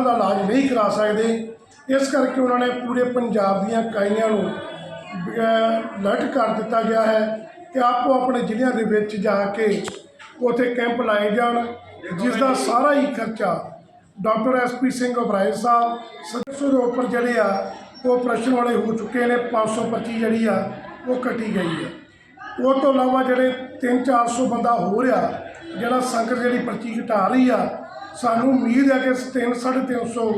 ਆਪਣੇ ਦਾ ਇਲਾਜ ਨਹੀਂ ਕਰਾ ਸਕਦੇ। ਇਸ ਕਰਕੇ ਉਹਨਾਂ ਨੇ ਪੂਰੇ ਪੰਜਾਬ ਦੀਆਂ ਇਕਾਈਆਂ ਨੂੰ ਅਲਰਟ ਕਰ ਦਿੱਤਾ ਗਿਆ ਹੈ ਕਿ ਆਪੋ ਆਪਣੇ ਜ਼ਿਲ੍ਹਿਆਂ ਦੇ ਵਿੱਚ ਜਾ ਕੇ ਉੱਥੇ ਕੈਂਪ ਲਾਏ ਜਾਣ, ਜਿਸ ਦਾ ਸਾਰਾ ਹੀ ਖਰਚਾ ਡਾਕਟਰ ਐਸਪੀ ਸਿੰਘ ਉਬਰਾਏ ਸਾਹਿਬ 700 ਦੇ ਉੱਪਰ ਜਿਹੜੇ ਆ, ਉਹ ਪ੍ਰਸ਼ਨ ਵਾਲੇ ਹੋ ਚੁੱਕੇ ਨੇ 525 ਜਿਹੜੀ ਆ, ਉਹ ਕੱਟੀ ਗਈ ਹੈ ਉਹ ਤੋਂ ਇਲਾਵਾ ਜਿਹੜੇ 3-400 ਬੰਦਾ ਹੋ ਰਿਹਾ, ਜਿਹੜਾ ਸੰਗਤ ਜਿਹੜੀ ਪਰਚੀ ਘਟਾ ਰਹੀ ਆ ਸਾਨੂੰ ਉਮੀਦ ਹੈ ਕਿ 3-350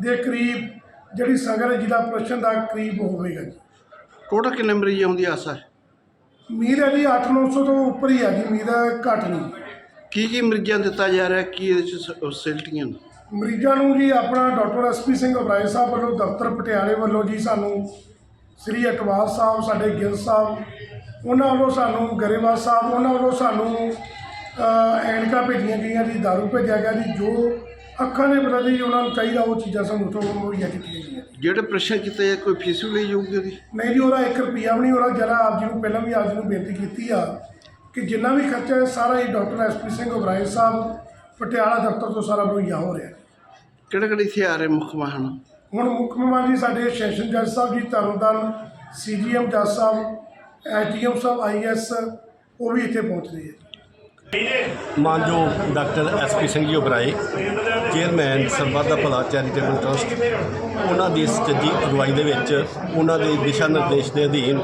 ਦੇ ਕਰੀਬ ਜਿਹੜੀ ਸੰਗਤ ਹੈ ਜਿਹਦਾ ਪ੍ਰਸ਼ਨ ਦਾ ਕਰੀਬ ਹੋਵੇਗਾ ਜੀ। ਟੋਟਲ ਕਿੰਨੇ ਮਰੀਜ਼ ਆਉਂਦੀ ਆਸਾ ਹੈ? ਉਮੀਦ ਹੈ ਜੀ 8-900 ਤੋਂ ਉੱਪਰ ਹੀ ਆ ਜੀ ਉਮੀਦ ਹੈ ਘੱਟ ਨਹੀਂ। ਕੀ ਕੀ ਮਰੀਜ਼ਾਂ ਨੂੰ ਦਿੱਤਾ ਜਾ ਰਿਹਾ ਕੀ ਇਹਦੇ ਚ ਫੈਸਿਲਿਟੀਆਂ ਨੇ? ਮਰੀਜ਼ਾਂ ਨੂੰ ਜੀ ਆਪਣਾ ਡਾਕਟਰ ਐਸਪੀ ਸਿੰਘ ਉਬਰਾਏ ਸਾਹਿਬ ਵੱਲੋਂ ਦਫ਼ਤਰ ਪਟਿਆਲੇ ਵੱਲੋਂ ਜੀ ਸਾਨੂੰ ਸ੍ਰੀ ਅਟਵਾਲ ਸਾਹਿਬ ਸਾਡੇ ਗਿੱਲ ਸਾਹਿਬ ਉਹਨਾਂ ਵੱਲੋਂ ਸਾਨੂੰ ਗਰੇਵਾਲ ਸਾਹਿਬ ਉਹਨਾਂ ਵੱਲੋਂ ਸਾਨੂੰ ਐਨਕਾਂ ਭੇਜੀਆਂ ਗਈਆਂ ਜੀ ਦਾਰੂ ਭੇਜਿਆ ਗਿਆ ਜੀ ਜੋ ਅੱਖਾਂ ਦੇ ਪ੍ਰਤੀ ਉਹਨਾਂ ਨੂੰ ਚਾਹੀਦਾ ਉਹ ਚੀਜ਼ਾਂ ਸਾਨੂੰ ਉੱਥੋਂ ਮੁਹੱਈਆ ਕੀਤੀਆਂ ਗਈਆਂ ਜਿਹੜੇ ਪ੍ਰਸ਼ਨ ਕੀਤੇ ਆ, ਕੋਈ ਫੀਸ ਵੀ ਲਈ ਜਾਊਗੀ ਉਹਦੀ? ਨਹੀਂ ਜੀ ਉਹਦਾ 1 ਰੁਪਿਆ ਵੀ ਨਹੀਂ ਉਹਦਾ ਜਰਾ ਆਪ ਜੀ ਨੂੰ ਪਹਿਲਾਂ ਵੀ ਆਪ ਜੀ ਨੂੰ ਬੇਨਤੀ ਕੀਤੀ ਆ ਕਿ ਜਿੰਨਾ ਵੀ ਖਰਚਾ ਹੈ ਸਾਰਾ ਹੀ ਡਾਕਟਰ ਐਸਪੀ ਸਿੰਘ ਉਬਰਾਏ ਸਾਹਿਬ ਪਟਿਆਲਾ ਦਫ਼ਤਰ ਤੋਂ ਸਾਰਾ ਮੁਹੱਈਆ ਹੋ ਰਿਹਾ ਕਿਹੜੇ ਕਿਹੜੇ ਇੱਥੇ ਆ ਰਹੇ ਮੁੱਖ ਵਾਹਨ? ਹੁਣ ਮੁੱਖ ਮਹਿਮਾਨ ਜੀ ਸਾਡੇ ਸੈਸ਼ਨ ਜੱਜ ਸਾਹਿਬ ਜੀ ਤਰਨਤਾਰਨ ਸੀਜੀਐਮ ਜੱਜ ਸਾਹਿਬ ਐਸਡੀਐਮ ਸਾਹਿਬ ਆਈਐਸ ਉਹ ਵੀ ਇੱਥੇ ਪਹੁੰਚ ਰਹੇ ਹੈ ਮਾਨਯੋਗ doctor SP Singh ji Oberoi, chairman ਸਰਬੱਤ ਦਾ ਭਲਾ ਚੈਰੀਟੇਬਲ ਟਰਸਟ, ਉਹਨਾਂ ਦੀ ਸੱਚੀ ਅਗਵਾਈ ਦੇ ਵਿੱਚ ਉਹਨਾਂ ਦੇ ਦਿਸ਼ਾ ਨਿਰਦੇਸ਼ ਦੇ ਅਧੀਨ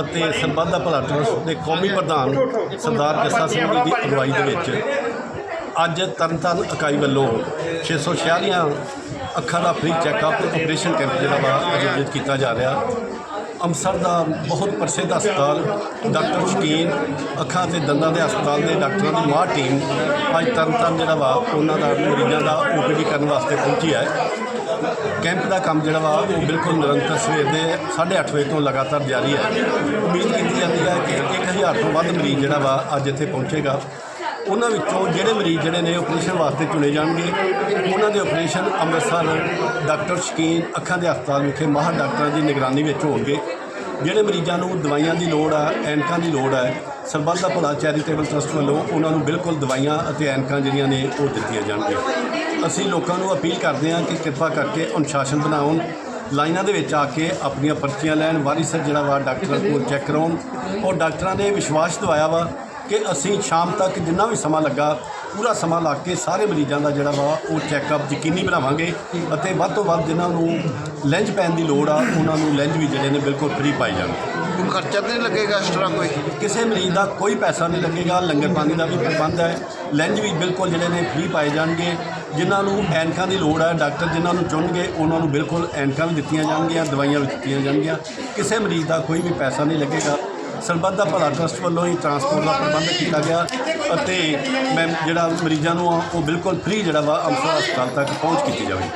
ਅਤੇ ਸਰਬੱਤ ਦਾ ਭਲਾ ਟਰਸਟ ਦੇ ਕੌਮੀ ਪ੍ਰਧਾਨ ਸਰਦਾਰ ਜੱਸਾ ਸਿੰਘ ਜੀ ਦੀ ਅਗਵਾਈ ਦੇ ਵਿੱਚ ਅੱਜ ਤਰਨਤਾਰਨ ਇਕਾਈ ਵੱਲੋਂ 646 ਅੱਖਾਂ ਦਾ ਫ੍ਰੀ ਚੈੱਕਅਪ ਤੇ ਆਪਰੇਸ਼ਨ ਕੈਂਪ ਜਿਹੜਾ ਵਾ ਆਯੋਜਿਤ ਕੀਤਾ ਜਾ ਰਿਹਾ। ਅੰਮ੍ਰਿਤਸਰ ਦਾ ਬਹੁਤ ਪ੍ਰਸਿੱਧ ਹਸਪਤਾਲ, ਡਾਕਟਰ ਸ਼ਕੀਨ, ਅੱਖਾਂ ਤੇ ਦੰਦਾਂ ਦੇ ਹਸਪਤਾਲ ਦੇ ਡਾਕਟਰਾਂ ਦੀ ਮਾਹ ਟੀਮ ਅੱਜ ਤਰਨਤਾਰਨ ਜਿਹੜਾ ਵਾ, ਉਹਨਾਂ ਦਾ, ਮਰੀਜ਼ਾਂ ਦਾ ਓਪੀਡੀ ਕਰਨ ਵਾਸਤੇ ਪਹੁੰਚੀ ਹੈ। ਕੈਂਪ ਦਾ ਕੰਮ ਜਿਹੜਾ ਵਾ, ਉਹ ਬਿਲਕੁਲ ਨਿਰੰਤਰ ਸਵੇਰ ਦੇ 8:30 ਵਜੇ ਤੋਂ ਲਗਾਤਾਰ ਜਾਰੀ ਹੈ। ਉਮੀਦ ਕੀਤੀ ਜਾਂਦੀ ਹੈ ਕਿ 1000 ਤੋਂ ਵੱਧ ਮਰੀਜ਼ ਜਿਹੜਾ ਵਾ, ਅੱਜ ਇੱਥੇ ਪਹੁੰਚੇਗਾ। ਉਹਨਾਂ ਵਿੱਚੋਂ ਜਿਹੜੇ ਮਰੀਜ਼ ਜਿਹੜੇ ਨੇ ਆਪਰੇਸ਼ਨ ਵਾਸਤੇ ਚੁਣੇ ਜਾਣਗੇ, ਉਹਨਾਂ ਦੇ ਆਪਰੇਸ਼ਨ ਅੰਮ੍ਰਿਤਸਰ ਡਾਕਟਰ ਸ਼ਕੀਨ ਅੱਖਾਂ ਦੇ ਹਸਪਤਾਲ ਵਿਖੇ ਮਾਹਰ ਡਾਕਟਰਾਂ ਦੀ ਨਿਗਰਾਨੀ ਵਿੱਚ ਹੋਣਗੇ। ਜਿਹੜੇ ਮਰੀਜ਼ਾਂ ਨੂੰ ਦਵਾਈਆਂ ਦੀ ਲੋੜ ਆ, ਐਨਕਾਂ ਦੀ ਲੋੜ ਹੈ ਸਰਬੱਤ ਦਾ ਭਲਾ ਚੈਰੀਟੇਬਲ ਟਰਸਟ ਵੱਲੋਂ ਉਹਨਾਂ ਨੂੰ ਬਿਲਕੁਲ ਦਵਾਈਆਂ ਅਤੇ ਐਨਕਾਂ ਜਿਹੜੀਆਂ ਨੇ ਉਹ ਦਿੱਤੀਆਂ ਜਾਣਗੀਆਂ। ਅਸੀਂ ਲੋਕਾਂ ਨੂੰ ਅਪੀਲ ਕਰਦੇ ਹਾਂ ਕਿ ਕਿਰਪਾ ਕਰਕੇ ਅਨੁਸ਼ਾਸਨ ਬਣਾਉਣ, ਲਾਈਨਾਂ ਦੇ ਵਿੱਚ ਆ ਕੇ ਆਪਣੀਆਂ ਪਰਚੀਆਂ ਲੈਣ, ਵਾਰੀ ਵਾਰੀਸਰ ਜਿਹੜਾ ਵਾ ਡਾਕਟਰਾਂ ਕੋਲ ਚੈੱਕ ਕਰਾਉਣ। ਔਰ ਡਾਕਟਰਾਂ ਨੇ ਵਿਸ਼ਵਾਸ ਦਿਵਾਇਆ ਵਾ ਕਿ ਅਸੀਂ ਸ਼ਾਮ ਤੱਕ ਜਿੰਨਾ ਵੀ ਸਮਾਂ ਲੱਗਾ ਪੂਰਾ ਸਮਾਂ ਲਾ ਕੇ ਸਾਰੇ ਮਰੀਜ਼ਾਂ ਦਾ ਜਿਹੜਾ ਵਾ ਉਹ ਚੈੱਕਅਪ ਯਕੀਨੀ ਬਣਾਵਾਂਗੇ ਅਤੇ ਵੱਧ ਤੋਂ ਵੱਧ ਜਿਨ੍ਹਾਂ ਨੂੰ ਲੈਂਜ ਪੈਣ ਦੀ ਲੋੜ ਆ ਉਹਨਾਂ ਨੂੰ ਲੈਂਜ ਵੀ ਜਿਹੜੇ ਨੇ ਬਿਲਕੁਲ ਫ੍ਰੀ ਪਾਈ ਜਾਣਗੇ ਕੋਈ ਖਰਚਾ ਨਹੀਂ ਲੱਗੇਗਾ ਐਕਸਟਰਾ ਕੋਈ? ਕਿਸੇ ਮਰੀਜ਼ ਦਾ ਕੋਈ ਪੈਸਾ ਨਹੀਂ ਲੱਗੇਗਾ ਲੰਗਰ ਪਾਣੀ ਦਾ ਵੀ ਪ੍ਰਬੰਧ ਹੈ ਲੈਂਜ ਵੀ ਬਿਲਕੁਲ ਜਿਹੜੇ ਨੇ ਫ੍ਰੀ ਪਾਏ ਜਾਣਗੇ। ਜਿਨ੍ਹਾਂ ਨੂੰ ਐਨਕਾਂ ਦੀ ਲੋੜ ਹੈ ਡਾਕਟਰ ਜਿਨ੍ਹਾਂ ਨੂੰ ਚੁਣਨਗੇ ਉਹਨਾਂ ਨੂੰ ਬਿਲਕੁਲ ਐਨਕਾਂ ਵੀ ਦਿੱਤੀਆਂ ਜਾਣਗੀਆਂ ਦਵਾਈਆਂ ਵੀ ਦਿੱਤੀਆਂ ਜਾਣਗੀਆਂ। ਕਿਸੇ ਮਰੀਜ਼ ਦਾ ਕੋਈ ਵੀ ਪੈਸਾ ਨਹੀਂ ਲੱਗੇਗਾ ਸਰਬੱਤ ਦਾ ਭਲਾ ਟਰਸਟ ਵੱਲੋਂ ਹੀ ਟਰਾਂਸਪੋਰਟ ਦਾ ਪ੍ਰਬੰਧ ਕੀਤਾ ਗਿਆ ਅਤੇ ਮੈਂ ਜਿਹੜਾ ਮਰੀਜ਼ਾਂ ਨੂੰ ਆ, ਉਹ ਬਿਲਕੁਲ ਫ੍ਰੀ ਜਿਹੜਾ ਵਾ ਅੰਮ੍ਰਿਤਸਰ ਹਸਪਤਾਲ ਤੱਕ ਪਹੁੰਚ ਕੀਤੀ ਜਾਵੇ।